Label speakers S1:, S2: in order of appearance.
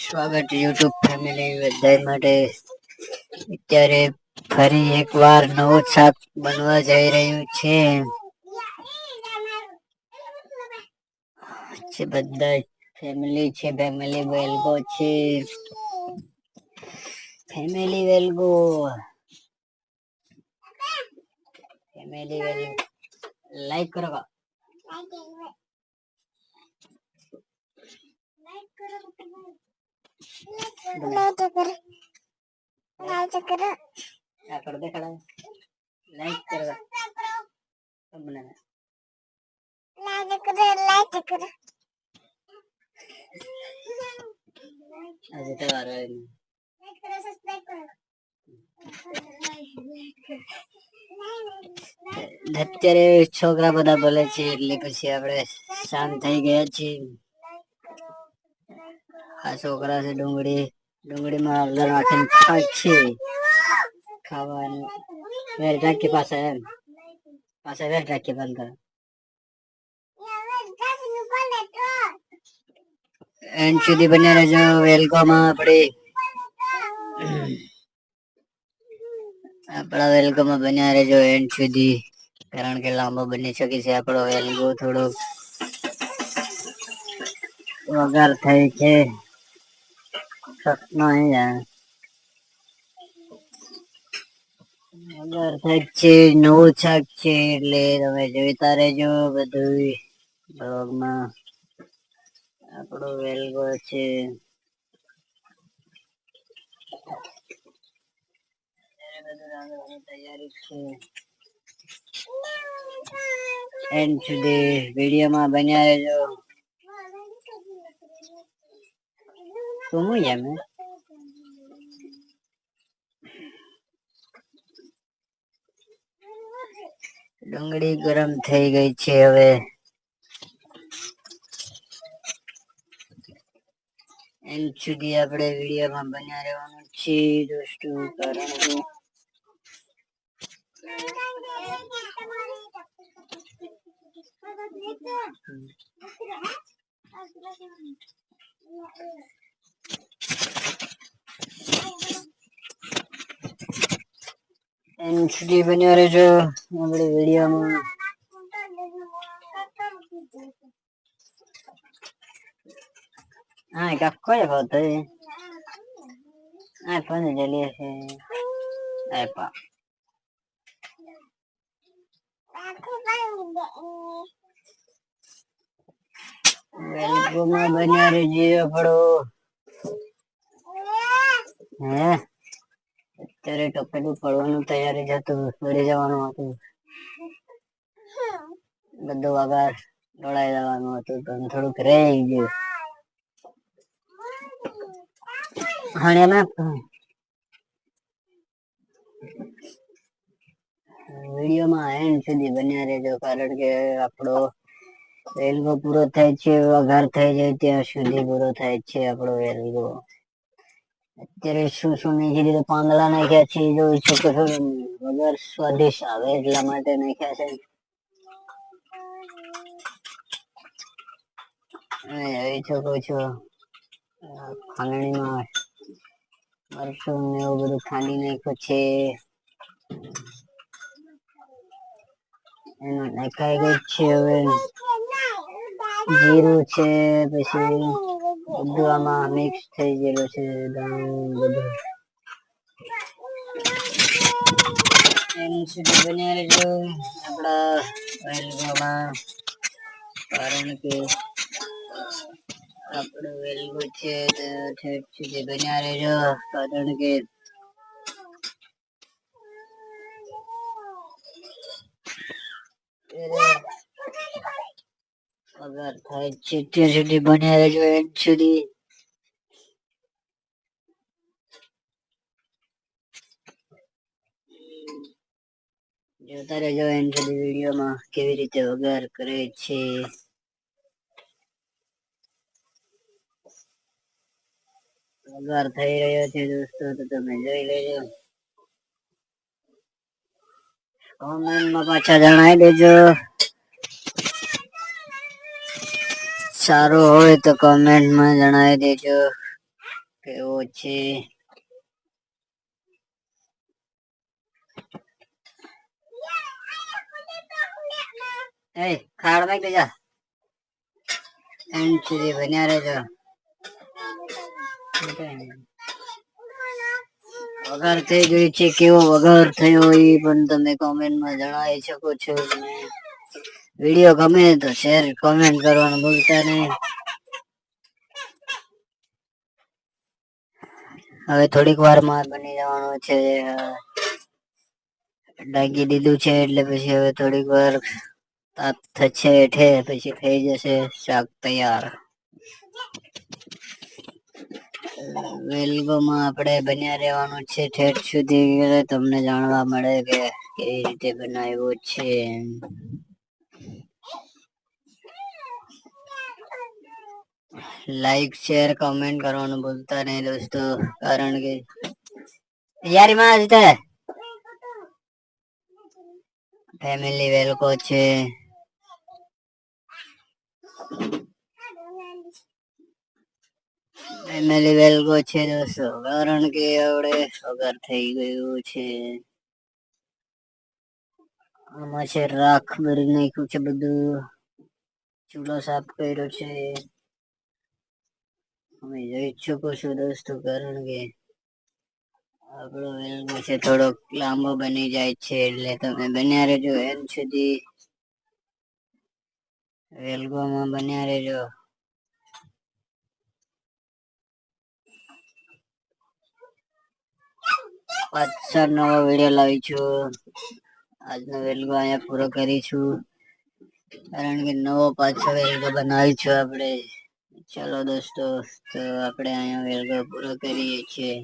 S1: સ્વાગત YouTube family બધા માટે અત્યારે ફરી એકવાર નવું શાક બનવા જઈ રહ્યું છે છે બધા ફેમિલી છે ફેમિલી વેલગો છે ફેમિલી વેલગો ફેમિલી વેલ લાઈક કરો કા આ કર દે ખડા લાઈક કરો કા બના આજે તો વારો આવ્યો. અત્યારે છોકરા બધા બોલે છે એટલે પછી આપણે શાંત થઈ ગયા છીએ આ છોકરા છે ડુંગળી, ડુંગળીમાં હળદર નાખીને ખાય ખાવાનું વેર ઢાંકી પાસે એમ. પાસે વેર ઢાંકી બંધ કરો. એન્ડ સુધી બન્યા રહેજો, વેલકમમાં આપણે આપણા વેલકમમાં બન્યા રહેજો એન્ડ સુધી, કારણ કે લાંબો બની શકે છે આપણો વેલગો થોડો વઘાર થઈ છે. જાણે વઘાર થાય છે નવું શાક છે એટલે તમે જોઈતા રહેજો બધું બ્લોગમાં આપણો વેલગો છે તૈયારી છે એન્ડ સુધી વિડીયોમાં બન્યા રહેજો. એમ ડુંગળી ગરમ થઈ ગઈ છે હવે. એમ સુધી આપણે વિડીયોમાં બન્યા રહેવાનું છે દોસ્તો કારણ કે એન્ડ સુધી બન્યા રહેજો. આપણે વિડીયોમાં હા કક્કો એ હોતો હા ફોન જલીએ છે પા. વેલકમ બન્યા રહેજો આપણો હે? અત્યારે ટપેલું પડવાનું તૈયારી જ હતું પડી જવાનું હતું. બધું વગર દોડાઈ જવાનું હતું, પણ થોડુંક રહી ગયું. હણે મેં વિડીયોમાં એન્ડ સુધી બન્યા રહેજો, કારણ કે આપણો વેલગો પૂરો થાય છે, વઘાર થઈ જાય ત્યાં સુધી પૂરો થાય છે આપણો રેલવો. અત્યારે શું શું નાખી દીધું પાંદડા નાખ્યા છે જોઈ શકો છો વગર સ્વાદિષ્ટ આવે એટલા માટે નાખ્યા છે. જોઈ શકો છો ખાંડણીમાં એવું બધું ખાંડી નાખ્યું છે. એમાં નાખાઈ છે હવે. જીરું છે, પછી બધું મિક્સ થઈ ગયેલું છે ધાણું બધું. એની સુધી બન્યા રહેજો. આપણા કારણ કે આપણું વેલગું છે, તો રહેજો. કારણ કે પગાર થાય ત્યાં સુધી બન્યા રહેજો એન્ડ સુધી. જોતા રહેજો એન્ડ સુધી વિડીયોમાં કેવી રીતે વઘાર કરે છે. વગાર થઈ રહ્યો છે દોસ્તો, તો તમે જોઈ લેજો. કોમેન્ટમાં પાછા જણાવી દેજો. સારું હોય તો કોમેન્ટમાં જણાવી દેજો કેવો છે. એ, ખાડ નાખ દેજા એન્ડ સુધી વઘાર થઈ ગયો છે, કેવો વગર થયો એ પણ તમે કોમેન્ટમાં જણાવી શકો છો. વીડિયો ગમે તો શેર કોમેન્ટ કરવાનું ભૂલતા નહીં. હવે થોડીક વારમાં બની જવાનું છે ડાગી દીધું છે, એટલે પછી હવે થોડીક વાર તાપ થશે એઠે પછી થઈ જશે, શાક તૈયાર. વેલગોમાં આપણે બન્યા રહેવાનું છે, ઠેઠ સુધી. તમને જાણવા મળે કે કેવી રીતે બનાવ્યું છે. લાઈક શેર કમેન્ટ કરવાનું ભૂલતા નહીં દોસ્તો, કારણ કે તૈયારીમાં જ ફેમિલી વેલકો છે. ફેમિલી વેલકો છે દોસ્તો, કારણ કે આપણે વગર થઈ ગયું છે. આમાં છે રાખ ભરી નાખ્યું છે બધું. ચૂલો સાફ કર્યો છે. તમે જોઈ શકો છો દોસ્તો, કારણ કે આપણો વેલ્ગો છે થોડોક લાંબો બની જાય છે, એટલે તમે બન્યા રહેજો એમ સુધી. વેલ્ગોમાં બન્યા રહેજો. પાછા નવો વીડિયો લાવી છું. આજનો વેલ્ગો અહીંયા પૂરો કરીશું. કારણ કે નવો પાછો વેલગો બનાવી છું આપણે. ચલો દોસ્તો તો આપણે અહીંયા વેલગો પૂરો કરીએ છીએ.